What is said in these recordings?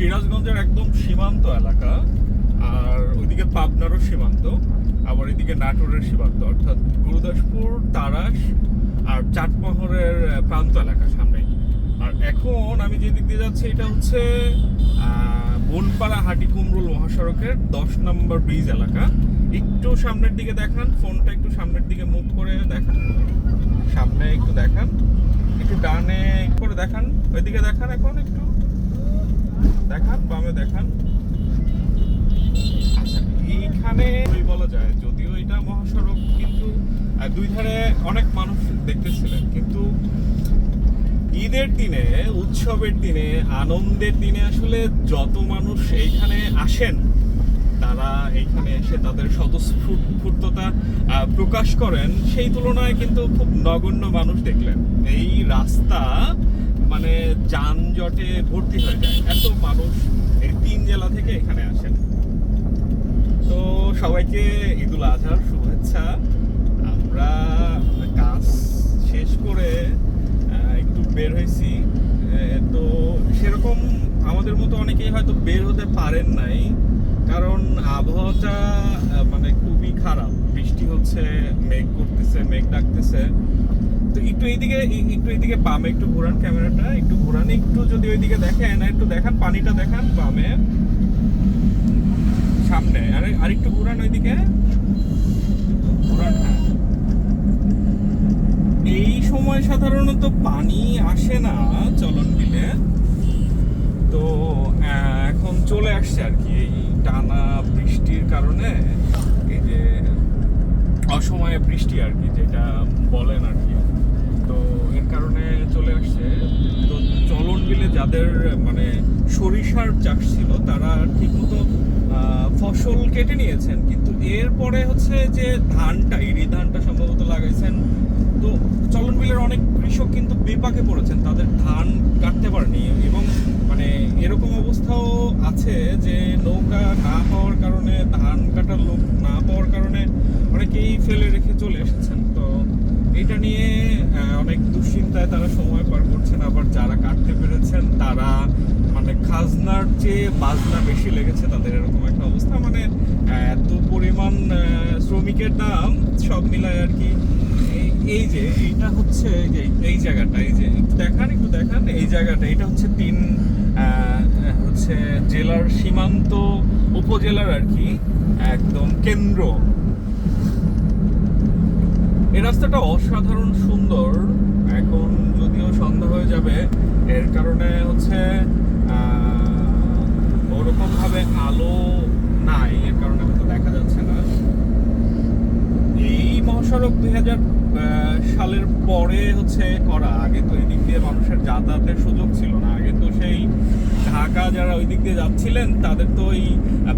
সিরাজগঞ্জের একদম সীমান্ত এলাকা, আর ওইদিকে পাবনারও সীমান্ত, আবার এদিকে নাটোরের সীমান্ত, অর্থাৎ গুরুদাসপুর, তারাস, আর চাটমোহরের প্রান্ত এলাকা সামনে আর এখন আমি যে দিক দিয়ে যাচ্ছি, এটা হচ্ছে বনপাড়া হাটি কুমরুল মহাসড়কের দশ নম্বর ব্রিজ এলাকা। একটু সামনের দিকে দেখান, ফোনটা একটু সামনের দিকে মুভ করে দেখান। সামনে একটু দেখান, একটু ডানে করে দেখান, ওইদিকে দেখান এখন একটু। দেখান, বামে দেখান। আচ্ছা এইখানে ওই বলা যায়, যদিও এটা মহাসড়ক, কিন্তু দুই ধারে অনেক মানুষ দেখতেছিলেন, কিন্তু ঈদের দিনে, উৎসবের দিনে, আনন্দের দিনে আসলে যত মানুষ এইখানে আসেন, তারা এইখানে এসে তাদের স্বতঃস্ফূর্ততা প্রকাশ করেন। সেই তুলনায় কিন্তু খুব নগণ্য মানুষ দেখলেন। এই রাস্তা মানে যানজটে ভর্তি হয়ে যায়। এত মানুষ এই তিন জেলা থেকে এখানে আসেন। তো সবাইকে ঈদুল আজহার শুভেচ্ছা। আমরা কাজ শেষ করে একটু বের হয়েছি। তো সেরকম আমাদের মতো অনেকেই হয়তো বের হতে পারেন নাই। কারণ আবহাওয়াটা মানে খুবই খারাপ। বৃষ্টি হচ্ছে, মেঘ করতেছে, মেঘ ডাকতেছে। তো একটু এইদিকে একটু এইদিকে বামে একটু ঘোরান ক্যামেরাটা, একটু ঘোরান, একটু যদি ওইদিকে দেখেন, একটু দেখান, পানিটা দেখান বামে, সামনে, আরে, আরেকটু ঘুরান ওইদিকে। ঘুরান হ্যাঁ। এই সময় সাধারণত পানি আসে না চলন বিলে। তো এখন চলে আসছে আর কি এই টানা বৃষ্টির কারণে। বৃষ্টি আর কি, যেটা বলেন আর কি। তো এর কারণে চলে আসছে। তো চলন বিলে যাদের মানে সরিষার চাষ ছিল, তারা ঠিকমতো ফসল কেটে নিয়েছেন। কিন্তু এরপরে হচ্ছে যে ধানটা, ইরি ধানটা সম্ভবত লাগাইছেন। তো চলন বিলের অনেক কৃষক কিন্তু বিপাকে পড়েছেন। তাদের ধান কাটতে পারেনি এবং মানে এরকম অবস্থাও আছে যে নৌকা না হওয়ার কারণে ধান কাটার লোক না পাওয়ার কারণে অনেকেই ফেলে রেখে চলে এসেছেন তো এটা নিয়ে আহ, অনেক দুশ্চিন্তায় তারা সময় পার করছেন, আবার যারা কাটতে পেরেছেন, তারা মানে খাজনার চেয়ে বাজনা বেশি লেগেছে তাদের এরকম একটা অবস্থা। মানে এত পরিমাণ শ্রমিকের দাম সব মিলায় আর কি। এই- যে, এইটা হচ্ছে যে, এই জায়গাটা, এই যে, একটু দেখান একটু দেখান, এই জায়গাটা, এটা হচ্ছে তিন হচ্ছে জেলার সীমান্ত উপজেলার আর কি, একদম কেন্দ্র। এই রাস্তাটা অসাধারণ সুন্দর। এখন যদিও সন্ধ্যা হয়ে যাবে, এর কারণে হচ্ছে ওরকম ভাবে আলো নাই, এর কারণে হয়তো দেখা যাচ্ছে না। এই মহাসড়ক দুই হাজার সালের পরে হচ্ছে করা, আগে তো এই দিক দিয়ে মানুষের যাতায়াতের সুযোগ ছিল না, আগে তো সেই ঢাকা যারা ওই দিক দিয়ে যাচ্ছিলেন, তাদের তো ওই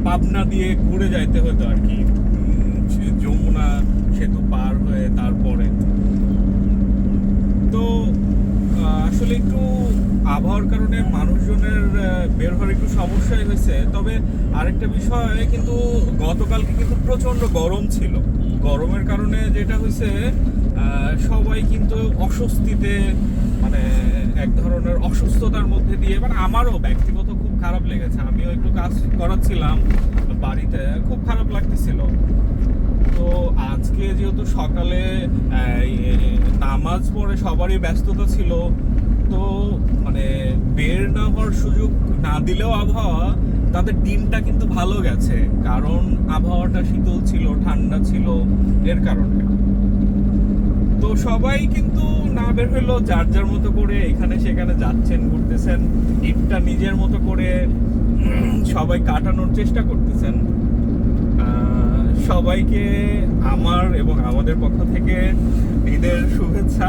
পাবনা দিয়ে ঘুরে যাইতে হতো আর কি। যমুনা সেতু পার হয়ে তারপরে তো আহ, আসলে একটু আবহাওয়ার কারণে মানুষজনের বের হওয়ার একটু সমস্যাই হয়েছে। তবে আরেকটা বিষয়, কিন্তু গতকালকে কিন্তু প্রচণ্ড গরম ছিল। গরমের কারণে যেটা হয়েছে সবাই কিন্তু অস্বস্তিতে মানে এক ধরনের অসুস্থতার মধ্যে দিয়ে মানে আমারও ব্যক্তিগত খুব খারাপ লেগেছে। আমিও একটু কাজ করাচ্ছিলাম বাড়িতে, খুব খারাপ লাগতেছিল। তো আজকে যেহেতু সকালে নামাজ পড়ে সবারই ব্যস্ততা ছিল তো মানে বের না হওয়ার সুযোগ না দিলেও আবহাওয়া তাদের দিনটা কিন্তু ভালো গেছে। কারণ আবহাওয়াটা শীতল ছিল, ঠান্ডা ছিল, এর কারণে। তো সবাই কিন্তু না বের হইল, যার যার মতো করে এখানে সেখানে যাচ্ছেন, ঘুরতেছেন, ঈদটা নিজের মতো করে সবাই কাটানোর চেষ্টা করতেছেন। সবাইকে আমার এবং আমাদের পক্ষ থেকে ঈদের শুভেচ্ছা।